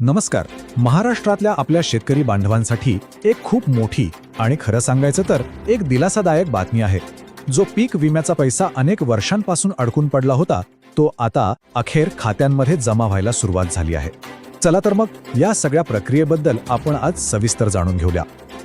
नमस्कार. महाराष्ट्रातल्या आपल्या शेतकरी बांधवांसाठी एक खूप मोठी आणि खरं सांगायचं तर एक दिलासादायक बातमी आहे. जो पीक विम्याचा पैसा अनेक वर्षांपासून अडकून पडला होता तो आता अखेर खात्यांमध्ये जमा व्हायला सुरुवात झाली आहे. चला तर मग या सगळ्या प्रक्रियेबद्दल आपण आज सविस्तर जाणून घेऊया.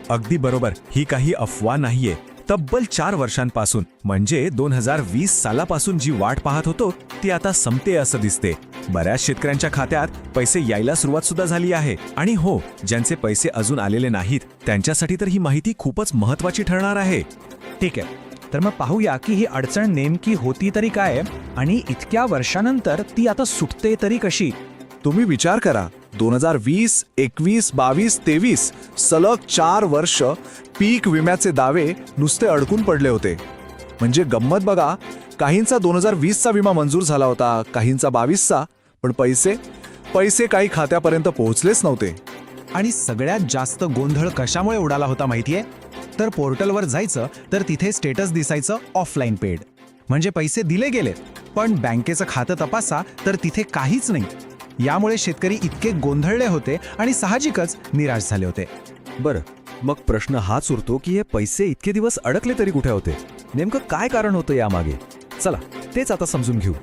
अगदी बरोबर. ही काही अफवा नाहीये. तब्बल चार वर्षांपासून म्हणजे दोन हजार वीस सालापासून जी वाट पाहत होतो ती आता संपते असं दिसते. बऱ्याच शेतकऱ्यांच्या खात्यात पैसे यायला सुरुवात सुद्धा झाली आहे. आणि हो ज्यांचे पैसे अजून आलेले नाहीत त्यांच्यासाठी तर ही माहिती खूपच महत्वाची ठरणार आहे. ठीक आहे. तर मग पाहूया की ही अडचण नेमकी होती तरी काय आणि इतक्या वर्षानंतर ती आता सुटते तरी कशी? तुम्ही विचार करा. दोन हजार वीस एकवीस बावीस तेवीस सलग चार वर्ष पीक विम्याचे दावे नुसते अडकून पडले होते. म्हणजे गंमत बघा काहींचा दोन हजार वीसचा विमा मंजूर झाला होता काहींचा बावीसचा. पण पैसे? पैसे काही खात्यापर्यंत पोहोचलेच नव्हते. आणि सगळ्यात जास्त गोंधळ कशामुळे उडाला होता माहितीये? तर पोर्टलवर जायचं तर तिथे स्टेटस दिसायचं ऑफलाईन पेड. म्हणजे पैसे दिले गेले पण बँकेचं खातं तपासा तर तिथे काहीच नाही. यामुळे शेतकरी इतके गोंधळले होते आणि साहजिकच निराश झाले होते. बरं मग प्रश्न हाच उरतो की हे पैसे इतके दिवस अडकले तरी कुठे होते? नेमकं काय कारण होतं यामागे? चला तेच आता समजून घेऊ.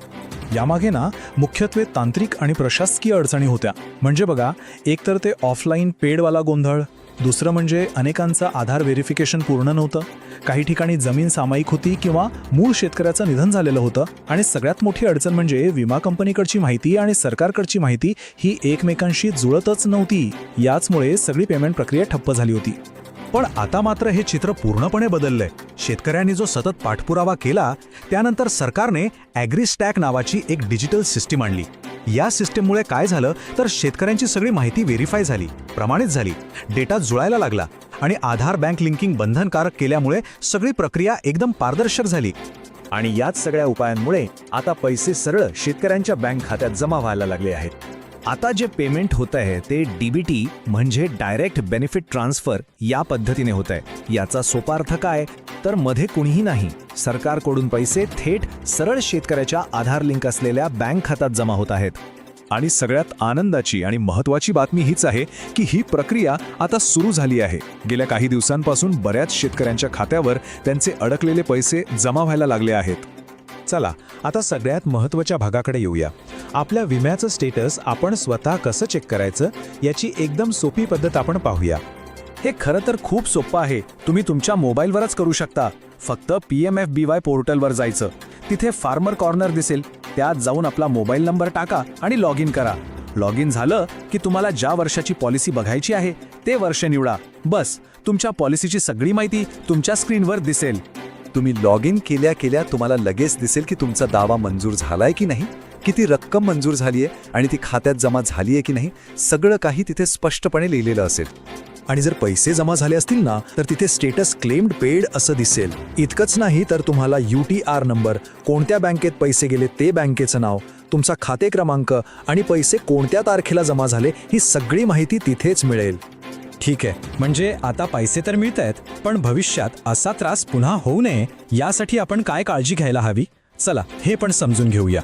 यामागे ना मुख्यत्वे तांत्रिक आणि प्रशासकीय अडचणी होत्या. म्हणजे बघा एकतर ते ऑफलाईन पेडवाला गोंधळ दुसरं म्हणजे अनेकांचं आधार व्हेरिफिकेशन पूर्ण नव्हतं काही ठिकाणी जमीन सामायिक होती किंवा मूळ शेतकऱ्याचं निधन झालेलं होतं आणि सगळ्यात मोठी अडचण म्हणजे विमा कंपनीकडची माहिती आणि सरकारकडची माहिती ही एकमेकांशी जुळतच नव्हती. याचमुळे सगळी पेमेंट प्रक्रिया ठप्प झाली होती. पण आता मात्र हे चित्र पूर्णपणे बदललंय. शेतकऱ्यांनी जो सतत पाठपुरावा केला त्यानंतर सरकारने ॲग्रीस्टॅक नावाची एक डिजिटल सिस्टीम आणली. या सिस्टीममुळे काय झालं तर शेतकऱ्यांची सगळी माहिती व्हेरीफाय झाली प्रमाणित झाली डेटा जुळायला लागला आणि आधार बँक लिंकिंग बंधनकारक केल्यामुळे सगळी प्रक्रिया एकदम पारदर्शक झाली. आणि याच सगळ्या उपायांमुळे आता पैसे सरळ शेतकऱ्यांच्या बँक खात्यात जमा व्हायला लागले आहेत. आता जे पेमेंट होत आहे ते डीबीटी म्हणजे डायरेक्ट बेनिफिट ट्रान्सफर या पद्धतीने होत आहे याचा सोपा अर्थ काय? तर मध्ये कुणीही नाही. सरकारकडून पैसे थेट सरळ शेतकऱ्याच्या आधार लिंक असलेल्या बँक खात्यात जमा होत आहेत. आणि सगळ्यात आनंदाची आणि महत्वाची बातमी हीच आहे की ही प्रक्रिया आता सुरू झाली आहे. गेल्या काही दिवसांपासून बऱ्याच शेतकऱ्यांच्या खात्यावर त्यांचे अडकलेले पैसे जमा व्हायला लागले आहेत. चला आता सगळ्यात महत्त्वाच्या भागाकडे येऊया. आपल्या विम्याचं स्टेटस आपण स्वतः कसं चेक करायचं याची एकदम सोपी पद्धत आपण पाहूया. हे खरं तर खूप सोपं आहे. तुम्ही तुमच्या मोबाईलवरच करू शकता. फक्त P M F B Y पोर्टलवर जायचं. तिथे फार्मर कॉर्नर दिसेल. त्यात जाऊन आपला मोबाईल नंबर टाका आणि लॉग इन करा. लॉग इन झालं की तुम्हाला ज्या वर्षाची पॉलिसी बघायची आहे ते वर्ष निवडा. बस तुमच्या पॉलिसीची सगळी माहिती तुमच्या स्क्रीनवर दिसेल. तुम्ही लॉग इन केल्या केल्या तुम्हाला लगेच दिसेल की तुमचा दावा मंजूर झालाय की नाही? किती रक्कम मंजूर झाली आहे आणि ती खात्यात जमा झाली आहे की नाही सगळं काही तिथे स्पष्टपणे लिहिलेलं असेल. आणि जर पैसे जमा झाले असतील ना तर तिथे स्टेटस क्लेम्ड पेड असं दिसेल. इतकंच नाही तर तुम्हाला यू टी आर नंबर कोणत्या बँकेत पैसे गेले ते बँकेचं नाव तुमचा खाते क्रमांक आणि पैसे कोणत्या तारखेला जमा झाले ही सगळी माहिती तिथेच मिळेल. ठीक आहे म्हणजे आता पैसे तर मिळत आहेत पण भविष्यात असा त्रास पुन्हा होऊ नये यासाठी आपण काय काळजी घ्यायला हवी? चला हे पण समजून घेऊया.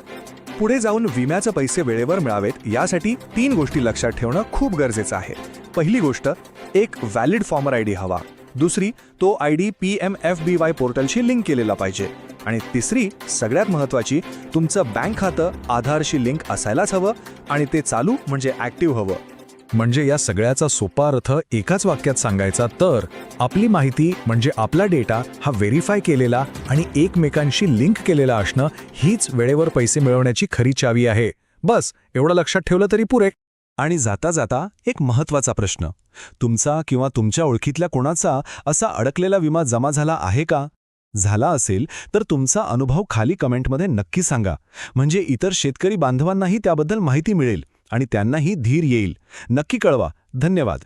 पुढे जाऊन विम्याचे पैसे वेळेवर मिळावेत यासाठी तीन गोष्टी लक्षात ठेवणं खूप गरजेचं आहे. पहिली गोष्ट एक व्हॅलिड फॉर्मर आय डी हवा. दुसरी तो I D P M F B Y पोर्टलशी link केलेला पाहिजे. आणि तिसरी सगळ्यात महत्त्वाची तुमचं बँक खातं आधारशी लिंक असायलाच हवं आणि ते चालू म्हणजे ॲक्टिव्ह हवं. म्हणजे या सगळ्याचा सोपा अर्थ एकाच वाक्यात सांगायचा तर आपली माहिती म्हणजे आपला डेटा हा व्हेरीफाय केलेला आणि एकमेकांशी लिंक केलेला असणं हीच वेळेवर पैसे मिळवण्याची खरी चावी आहे. बस एवढं लक्षात ठेवलं तरी पुरे. आणि जाता जाता एक महत्त्वाचा प्रश्न. तुमचा किंवा तुमच्या ओळखीतल्या कोणाचा असा अडकलेला विमा जमा झाला आहे का? झाला असेल तर तुमचा अनुभव खाली कमेंटमध्ये नक्की सांगा. म्हणजे इतर शेतकरी बांधवांनाही त्याबद्दल माहिती मिळेल. आणि त्यांनाही धीर येईल. नक्की कळवा. धन्यवाद.